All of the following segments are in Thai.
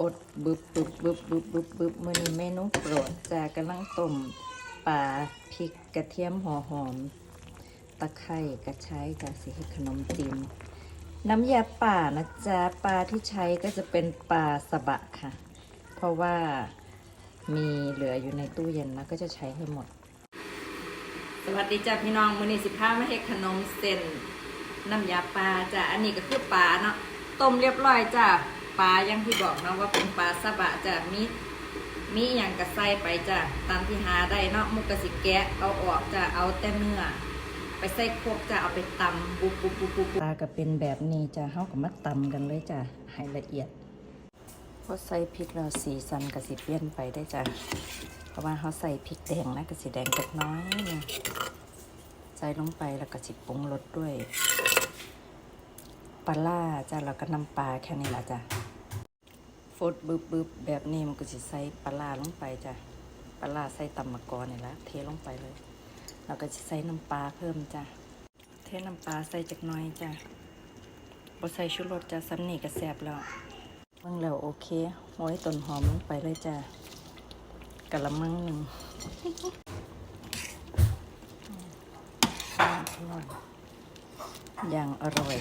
ปดบึบบึบบึบบึบบึบบึบมือนี้เมนูโปรดจะกำลังต้มปลาพริกกระเทียมหัวหอม ตะไคร่กระชายกะสิเฮ็ดขนมจีนน้ำยาป่านะจ๊ะปลาที่ใช้ก็จะเป็นปลาสบะค่ะ เพราะว่ามีเหลืออยู่ในตู้เย็นแล้วก็จะใช้ให้หมด สวัสดีจ้าพี่น้องมือนี้สิพามาเฮ็ดขนมเส้นน้ำยาปลาจ้ะอันนี้ก็คือปลาเนาะต้มเรียบร้อยจ้ะ ปลาอย่างที่บอกเนาะว่าเป็นปลาสบะจะมีมีอย่างกระใส่ไปจะตามที่หาได้เนาะมุกกะสิแกะเอาออกจะเอาแต่เนื้อไปใส่โครกจะเอาไปตำบุบบุบบุบบุบปลาก็เป็นแบบนี้จะเฮาก็มาตำกันเลยจ้ะให้ละเอียดพอใส่พริกแล้วสีสันก็สิเปลี่ยนไปได้จ้ะเพราะว่าเฮาใส่พริกแดงนะก็สิแดงจักน้อยนึงใส่ลงไปแล้วก็สิปรุงรสด้วยปลาล่าจ้ะแล้วก็น้ำปลาแค่นี้ละจ้ะ ฟดบึบบึบแบบนี้มันก็สิใส่ปลาลงไปจ้ะปลาใส่ตำมะกอนี่ละเทลงไปเลยเราก็จะใส่น้ำปลาเพิ่มจ้ะเทน้ำปลาใส่จักน้อยจ้ะบ่ใส่ชูรสจ้ะซ้ำนี่ก็แซบแล้วเบิ่งแล้วโอเคโอ้ยต้นหอมลงไปเลยจ้ะกะละมังหนึ่งอย่างอร่อย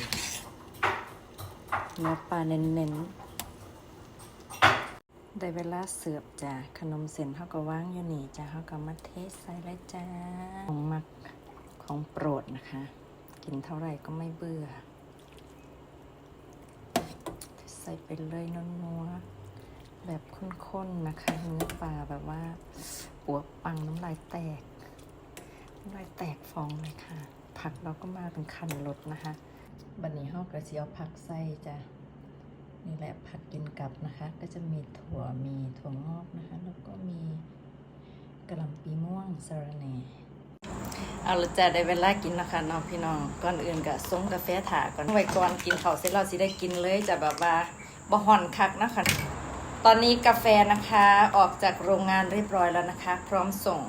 เนื้อปลาเน้นๆ ได้เวลาเสิร์ฟจ้ะขนมเส้นเขาก็ว่างอยู่นี่จ้ะเขาก็มาเทใส่เลยจ้าของมักของโปรดนะคะ กินเท่าไหร่ก็ไม่เบื่อ ใส่ไปเลยนัวๆแบบข้นๆนะคะเนื้อปลาแบบว่าปวกปังน้ำลายแตกน้ำลายแตกฟองเลยค่ะ ผักเราก็มาเป็นคันรสนะคะ บันนี้เฮากระเจียวผักใส่จ้ะ นี่แหละผักกินกับนะคะ ก็จะมีถั่วมีถั่วงอกนะคะ แล้วก็มีกระหล่ำปีม่วงสะระแหน่เอาละจ้ะได้เวลากินนะคะน้องพี่น้องก่อนอื่นก็ส่งกาแฟถาก่อนไว้ก่อนกินข้าวเสร็จเราสิได้กินเลยจะแบบว่าบ่ห่อนคักนะคะ ตอนนี้กาแฟนะคะออกจากโรงงานเรียบร้อยแล้วนะคะ พร้อมส่ง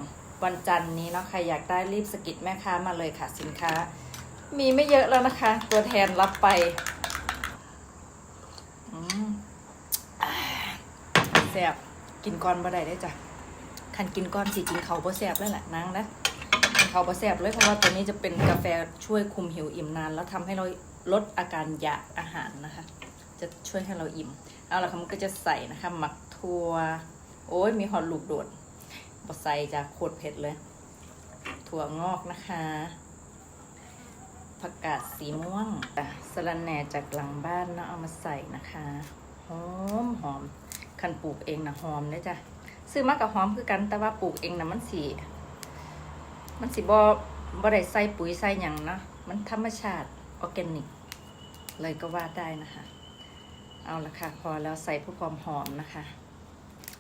วันจันทร์นี้เนาะใครอยากได้รีบสกิดแม่ค้ามาเลยค่ะสินค้า มีไม่เยอะแล้วนะคะ ตัวแทนรับไป อืมอ่า แซ่บกินก้อนบ่ได้ได้จ้ะคันกินก้อนสิกินเขาบ่แซ่บเลยแหละนางนะกินเขาบ่แซ่บเลยเพราะว่าตัวนี้จะเป็นกาแฟช่วยคุมหิวอิ่มนาน แล้วทำให้เราลดอาการอยากอาหารนะคะ จะช่วยให้เราอิ่มเอาละค่ะมันก็จะใส่นะคะ หมักถั่วโอ้ยมีหอดลูกโดดบ่ใส่จ้ะโคตรเผ็ดเลย ถั่วงอกนะคะผักกาดสีม่วงสะระแหน่จากหลังบ้านเนาะเอามาใส่นะคะหอมหอม คันปลูกเองนะหอมเลยจ้ะซื้อมากับหอมคือกัน แต่ว่าปลูกเองนะมันสีมันสีบ่บ่ได้ใส่ปุ๋ยใส่หยังนะมันธรรมชาติออร์แกนิก เลยก็ว่าได้นะคะ เอาละค่ะ พอแล้วใส่เพื่อความหอมนะคะ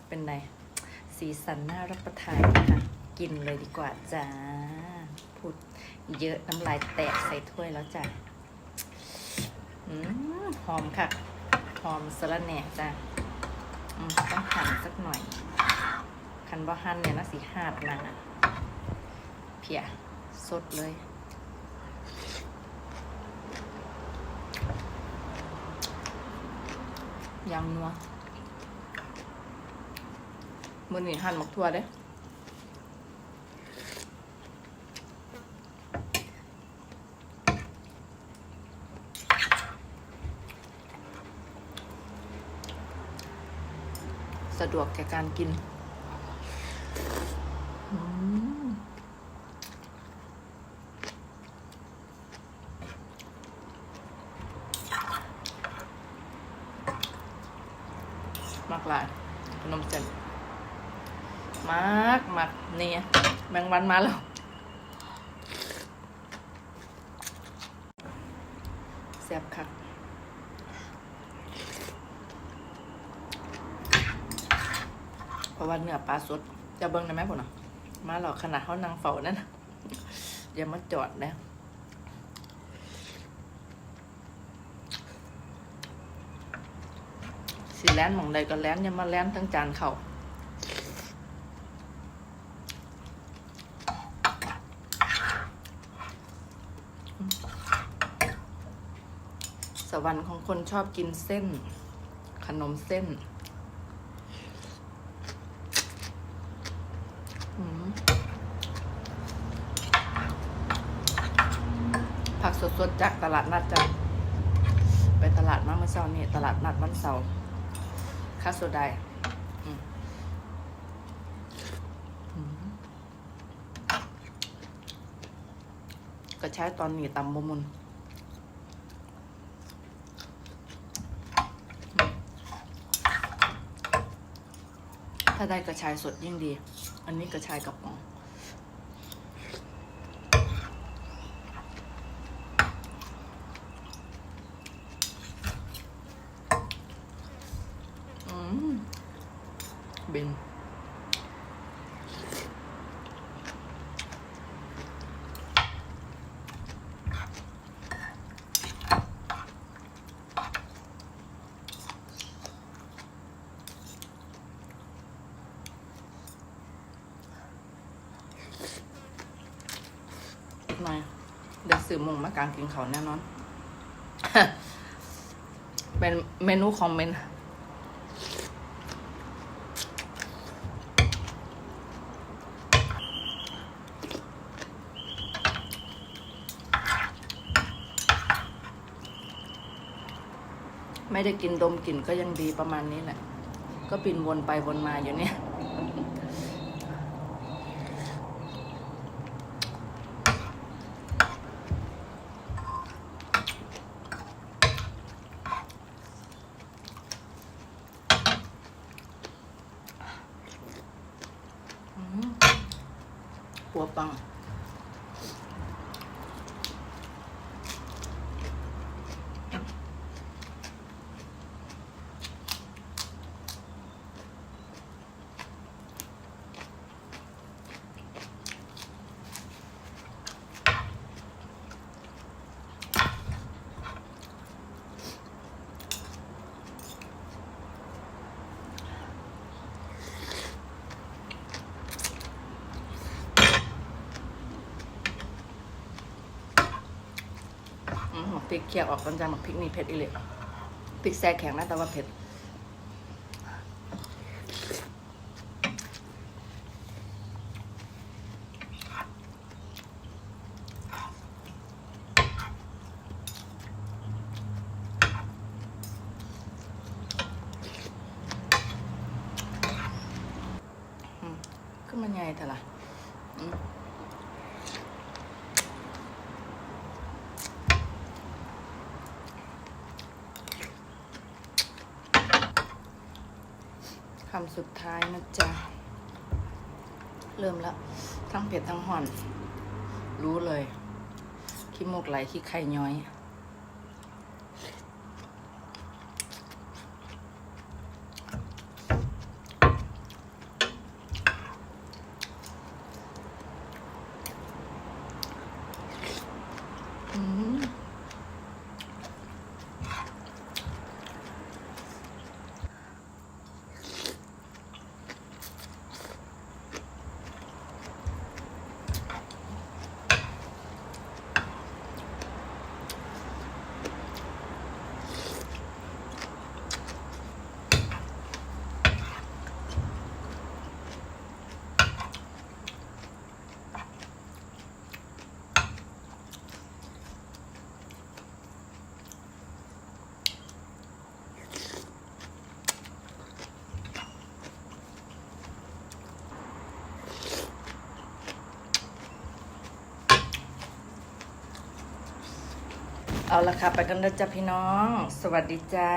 เป็นไงสีสันน่ารับประทานนะคะ กินเลยดีกว่าจ้าพูดเยอะน้ำลายแตกใส่ถ้วยแล้วจ้ะหอมค่ะ หอมสะระแหน่จ้ะ ต้องหั่นสักหน่อยคันบ่หั่นเนี่ยนะสีหาดนางอะเพียสดเลยยำนัวมือนี่หั่นหมกทั่วเด้ ดวกแก่การกินมากหลายขนมเส้นมากมากนี่แมงวันมาแล้ว แซ่บคัก เพราะ ว่าเนื้อปลาสด จะเบิ้งได้ไหมผมอะมาหรอกขนาดเขานางเฝ้านั่นอย่ามาจอดนะสีแลนหมองใดก็แลนอย่ามาแลนทั้งจานเขาสวรรค์ของคนชอบกินเส้น ขนมเส้น อืมผัก สดจากตลาดนัดจ้ะไปตลาดมาเมื่อเช้านี่ตลาดนัดวันเสาร์คาโซไดอืมอืมก็ใช้ตอนนี้ตำบมุนถ้าได้กระชายสดยิ่งดี อันนี้กระชายกระป๋อง อืม บินอีกหน่อย เดี๋ยวสื่อมงมาการกินเขาแน่นอน เป็นเมนูคอมเมนต์ ไม่ได้กินดมกลิ่นก็ยังดีประมาณนี้แหละ ก็บินวนไปวนมาอยู่เนี่ยอืมหัวปัง พริกเคี่ยวออกก่อนจ้าหมักพริกนี่เผ็ดอีเลยพริกแซ่แข็งนะแต่ว่าเผ็ดอืมขึ้นมันใหญ่เถอะล่ะำสุดท้ายนะจ๊ะ เริ่มแล้ว ทั้งเผ็ดทั้งห่อน รู้เลย ขี้มูกไหลขี้ไข่ย้อย อืม เอาละค่ะ ไปกันเลยจ้ะพี่น้อง สวัสดีจ้า